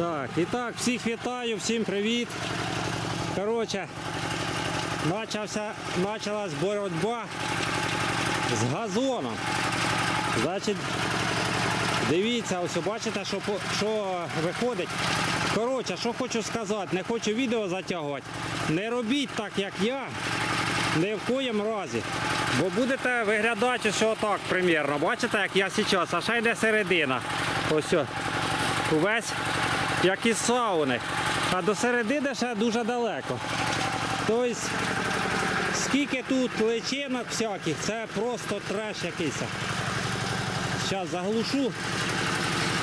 Так, і так, всіх вітаю, всім привіт. Коротше, почався, почалась боротьба з газоном. Значить, дивіться, ось бачите, що, що виходить. Коротше, що хочу сказати, не хочу відео затягувати. Не робіть так, як я. Ні в коєм разі. Бо будете виглядати ось отак примірно. Бачите, як я зараз, а ще йде середина. Ось. Увесь як із сауни. А до середини ще дуже далеко. Тобто, скільки тут личинок всяких, це просто треш якийсь. Зараз заглушу.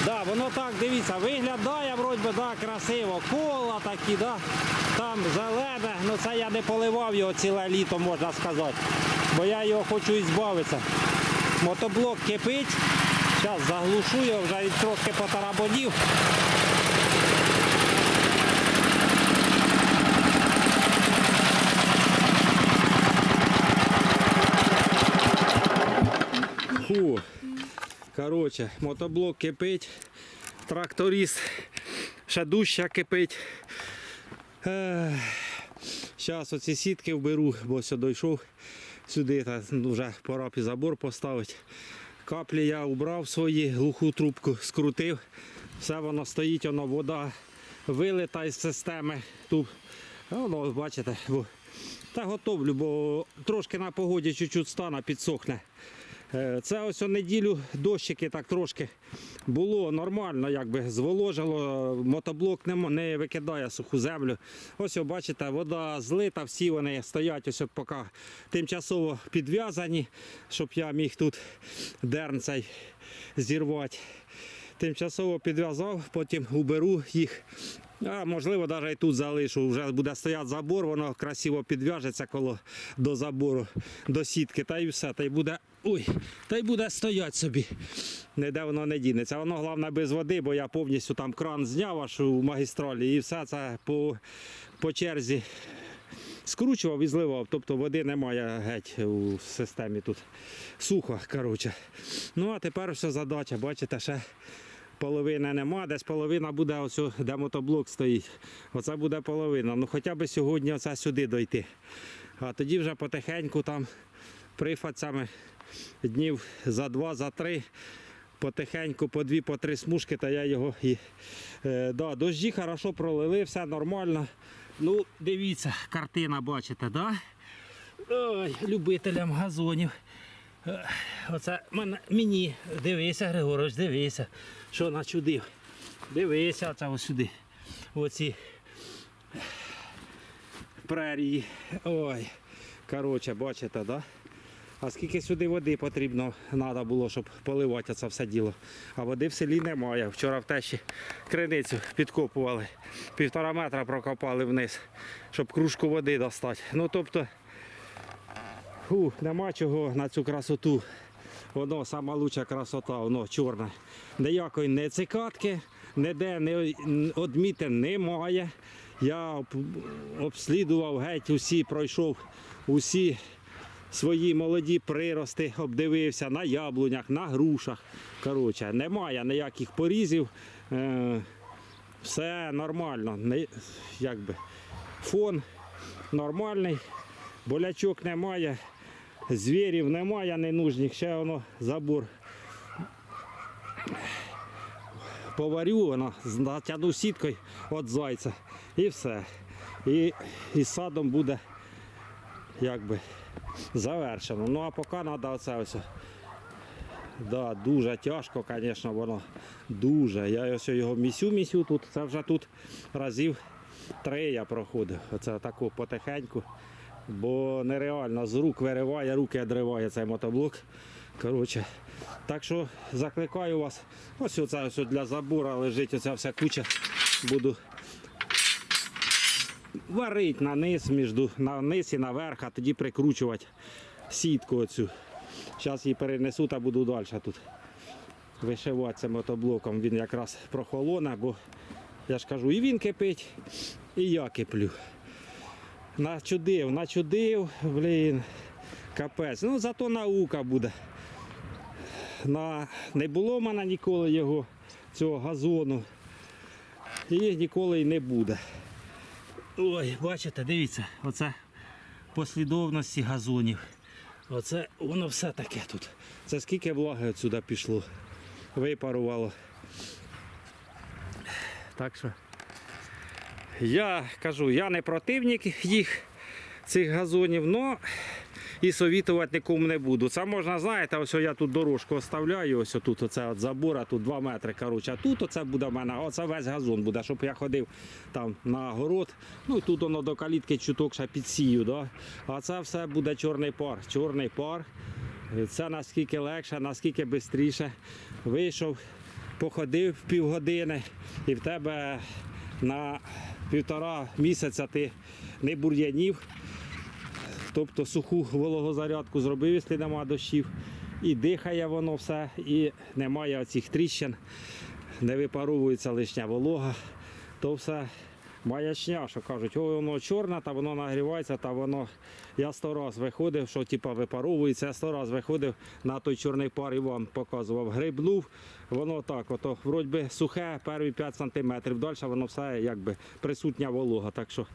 Да, воно так, дивіться, виглядає вроді би, да, красиво. Кола такі, да. там зелене, ну це я не поливав його ціле літо, можна сказати. Бо я його хочу ізбавитися. Мотоблок кипить. Зараз заглушу його, вже трошки потарабонів. Фу. Коротше, мотоблок кипить, тракторист ще дужче кипить. Зараз оці сітки вберу, бо сюди дійшов сюди, та ну, вже пора під забор поставити. Каплі я убрав свої, глуху трубку скрутив. Все воно стоїть, воно вода вилита із системи. Тут, воно, бачите, бо, та готовлю, бо трошки на погоді чуть-чуть стане, підсохне. Е, Це ось о неділю дощики так трошки було нормально, якби зволожило, мотоблок не, викидає суху землю. Ось бачите, вода злита, всі вони стоять ось поки тимчасово підв'язані, щоб я міг тут дерн цей зірвати. Тимчасово підв'язав, потім уберу їх. А можливо, навіть і тут залишу. Вже буде стояти забор, воно красиво підв'яжеться коло до забору, до сітки, та й все. Та й буде. Ой, та й буде стояти собі. Ніде воно не дінеться. Воно головне без води, бо я повністю там кран зняв аж у магістралі і все це по, по черзі скручував і зливав. Тобто води немає геть у системі тут. Сухо, коротше. Ну а тепер все задача, бачите, ще половини нема, десь половина буде ось, де мотоблок стоїть. Оце буде половина. Ну хоча б сьогодні оце сюди дойти. А тоді вже потихеньку там прифацями днів за два, за три. Потихеньку по дві, по три смужки, та я його і. Е, да, дощі хорошо пролили, все нормально. Ну, дивіться, картина бачите, да? Ой, любителям газонів. Е, Оце мені, дивися, Григорович, дивися, що начудив. Дивися, оце сюди. Оці прерії. Ой. Коротше, бачите, да? А скільки сюди води потрібно треба було, щоб поливати це все діло. А води в селі немає. Вчора в тещі криницю підкопували. Півтора метра прокопали вниз, щоб кружку води достати. Ну тобто, фу, нема чого на цю красоту. Воно лучша красота, воно чорне. Ніякої не цикатки, ніде не одмітин немає. Я обслідував геть усі, пройшов усі свої молоді прирости, обдивився на яблунях, на грушах. Коротше, немає ніяких порізів. Е, все нормально. Якби, фон нормальний, болячок немає, звірів немає ненужних, ще воно забор. Поварю, воно натягну сіткою від зайця і все. І, і садом буде якби завершено. Ну а поки треба оце ось. Да, дуже тяжко, звісно, воно дуже. Я ось його місю місю тут. Це вже тут разів три я проходив. Оце таку потихеньку. Бо нереально з рук вириває, руки одриває цей мотоблок. Коротше. Так що закликаю вас. Ось оце ось для забора лежить оця вся куча. Буду варить на низ, між, на низ і наверх, а тоді прикручувати сітку оцю. Зараз її перенесу та буду далі тут вишивати цим мотоблоком. Він якраз прохолоне, бо я ж кажу, і він кипить, і я киплю. Начудив, начудив, блін, капець. Ну зато наука буде. На... Не було в мене ніколи його, цього газону. і ніколи й не буде. Ой, бачите, дивіться, оце послідовності газонів. Оце воно все таке тут. Це скільки влаги отсюди пішло, випарувало. Так що я кажу, я не противник їх, цих газонів, але і совітувати нікому не буду. Це можна, знаєте, ось я тут дорожку оставляю, ось тут оце от забор, а тут 2 метри. Коротше, а тут оце буде в мене, оце весь газон буде, щоб я ходив там на город. Ну і тут воно до калітки чуток ще підсію. Да? А це все буде чорний пар. Чорний пар. Це наскільки легше, наскільки швидше. Вийшов, походив півгодини і в тебе на півтора місяця ти не бур'янів, тобто суху вологозарядку зробив, якщо нема дощів. І дихає воно все, і немає оцих тріщин, не випаровується лишня волога, то все маячня, що кажуть, ой, воно чорне, та воно нагрівається, та воно. Я сто раз виходив, що типа випаровується, я сто раз виходив на той чорний пар і вам показував. Грибнув, воно так, ото вроді би сухе, перві 5 см, далі воно все якби присутня волога. Так що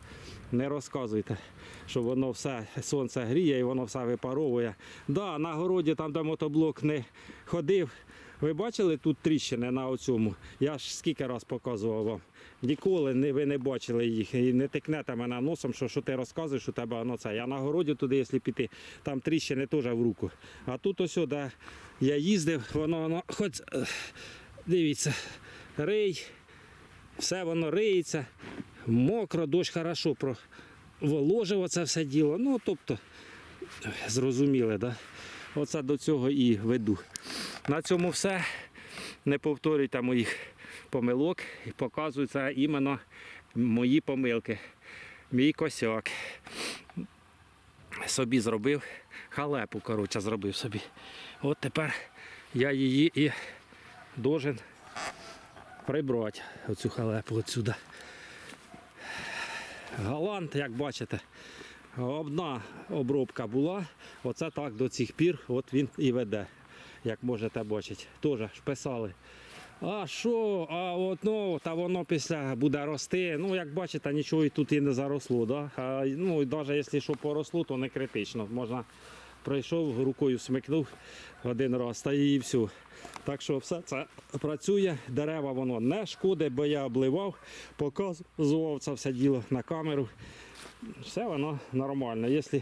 не розказуйте, що воно все сонце гріє і воно все випаровує. Да, на городі, там, де мотоблок не ходив. Ви бачили тут тріщини на оцьому? Я ж скільки раз показував вам. Ніколи ви не бачили їх і не тикнете мене носом, що, що ти розказуєш, у тебе воно це. Я на городі туди, якщо піти, там тріщини теж в руку. А тут ось, де я їздив, воно, воно хоч е, дивіться, рий, все воно риється, мокро, дощ хорошо проволожив оце все діло. Ну, тобто, зрозуміли, да? Оце до цього і веду. На цьому все. Не повторюйте моїх помилок і показуються іменно мої помилки. Мій косяк. Собі зробив халепу, коротше, зробив собі. От тепер я її і должен прибрати, оцю халепу отсюди. Галант, як бачите, одна обробка була, оце так до цих пір от він і веде, як можете бачити. Теж писали. А що, а от, ну, та воно після буде рости. Ну, як бачите, нічого і тут і не заросло. Да? А, ну, навіть якщо що поросло, то не критично. Можна пройшов, рукою смикнув один раз та і все. Так що все це працює, дерева воно не шкодить, бо я обливав, показував це все діло на камеру. Все воно нормально, якщо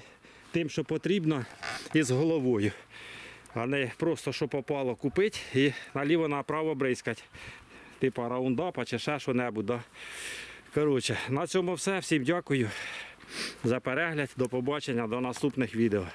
тим, що потрібно, і з головою. А не просто що попало купити і наліво направо бризкати. Типа раундапа чи ще що-небудь. Да? Коротше, на цьому все. Всім дякую за перегляд. До побачення, до наступних відео.